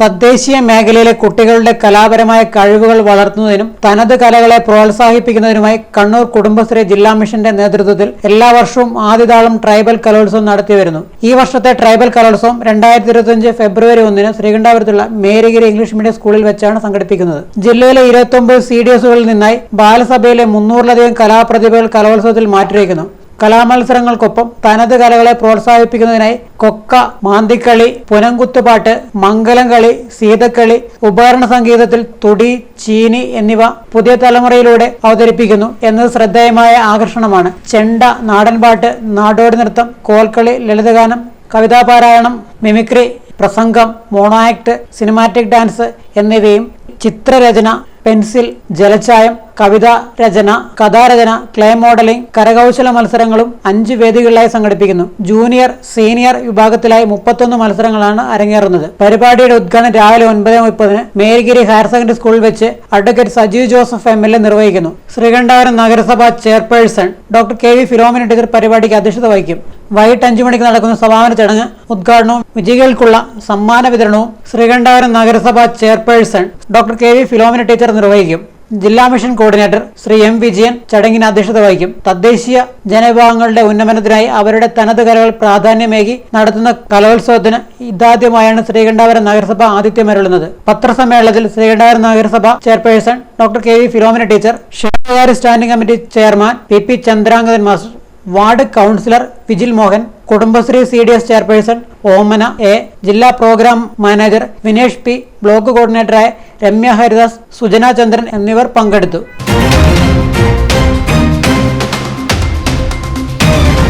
തദ്ദേശീയ മേഖലയിലെ കുട്ടികളുടെ കലാപരമായ കഴിവുകൾ വളർത്തുന്നതിനും തനത് കലകളെ പ്രോത്സാഹിപ്പിക്കുന്നതിനുമായി കണ്ണൂർ കുടുംബശ്രീ ജില്ലാ മിഷന്റെ നേതൃത്വത്തിൽ എല്ലാ വർഷവും ആദ്യതാളം ട്രൈബൽ കലോത്സവം നടത്തിവരുന്നു. ഈ വർഷത്തെ ട്രൈബൽ കലോത്സവം രണ്ടായിരത്തി ഇരുപത്തിയഞ്ച് ഫെബ്രുവരി ഒന്നിന് ശ്രീകണ്ഠാപുരത്തുള്ള മേരിഗിരി ഇംഗ്ലീഷ് മീഡിയം സ്കൂളിൽ വെച്ചാണ് സംഘടിപ്പിക്കുന്നത്. ജില്ലയിലെ ഇരുപത്തൊമ്പത് സി ഡി എസുകളിൽ നിന്നായി ബാലസഭയിലെ മുന്നൂറിലധികം കലാപ്രതിഭകൾ കലോത്സവത്തിൽ മാറ്റുരയ്ക്കുന്നു കലാമത്സരങ്ങൾക്കൊപ്പം തനത് കലകളെ പ്രോത്സാഹിപ്പിക്കുന്നതിനായി കൊക്ക മാന്തിക്കളി പുനംകുത്തുപാട്ട് മംഗലം കളി സീതക്കളി ഉപകരണ സംഗീതത്തിൽ തുടി ചീനി എന്നിവ പുതിയ തലമുറയിലൂടെ അവതരിപ്പിക്കുന്നു എന്നത് ശ്രദ്ധേയമായ ആകർഷണമാണ്. ചെണ്ട നാടൻപാട്ട് നാടോടി നൃത്തം കോൽക്കളി ലളിതഗാനം കവിതാപാരായണം മിമിക്രി പ്രസംഗം മോണോ ആക്ട് സിനിമാറ്റിക് ഡാൻസ് എന്നിവയും ചിത്രരചന പെൻസിൽ ജലച്ചായം കവിതാ രചന കഥാരചന ക്ലേ മോഡലിംഗ് കരകൗശല മത്സരങ്ങളും അഞ്ച് വേദികളിലായി സംഘടിപ്പിക്കുന്നു. ജൂനിയർ സീനിയർ വിഭാഗത്തിലായി മുപ്പത്തൊന്ന് മത്സരങ്ങളാണ് അരങ്ങേറുന്നത്. പരിപാടിയുടെ ഉദ്ഘാടനം രാവിലെ ഒൻപത് മുപ്പതിന് മേരിഗിരി ഹയർ സെക്കൻഡറി സ്കൂളിൽ വെച്ച് advocate Sajeev Joseph M L A നിർവഹിക്കുന്നു. ശ്രീകണ്ഠാപുരം നഗരസഭ chairperson doctor K V Philomina teacher പരിപാടിക്ക് അധ്യക്ഷത വഹിക്കും. വൈകിട്ട് അഞ്ചു മണിക്ക് നടക്കുന്ന സമാപന ചടങ്ങ് ഉദ്ഘാടനവും വിജയികൾക്കുള്ള സമ്മാന വിതരണവും ശ്രീകണ്ഠാപുരം നഗരസഭാ chairperson doctor K V Philomina teacher നിർവഹിക്കും. ജില്ലാ mission coordinator Shri M Vijayan ചടങ്ങിന് അധ്യക്ഷത വഹിക്കും. തദ്ദേശീയ ജനവിഭാഗങ്ങളുടെ ഉന്നമനത്തിനായി അവരുടെ തനത് കലകൾ പ്രാധാന്യമേകി നടത്തുന്ന കലോത്സവത്തിന് ഇതാദ്യമായാണ് ശ്രീകണ്ഠാപുരം നഗരസഭ ആതിഥ്യമരുളുന്നത് പത്രസമ്മേളനത്തിൽ ശ്രീകണ്ഠാപുരം നഗരസഭ chairperson doctor K V Philomina teacher ക്ഷേമകാര്യ standing committee chairman P P Chandrangathan master ward councillor Vijil Mohan Kudumbashree C D S chairperson Omana A ജില്ലാ programme manager Vinesh P block കോർഡിനേറ്ററായ Ramya Haridas Sujana Chandran എന്നിവർ പങ്കെടുത്തു.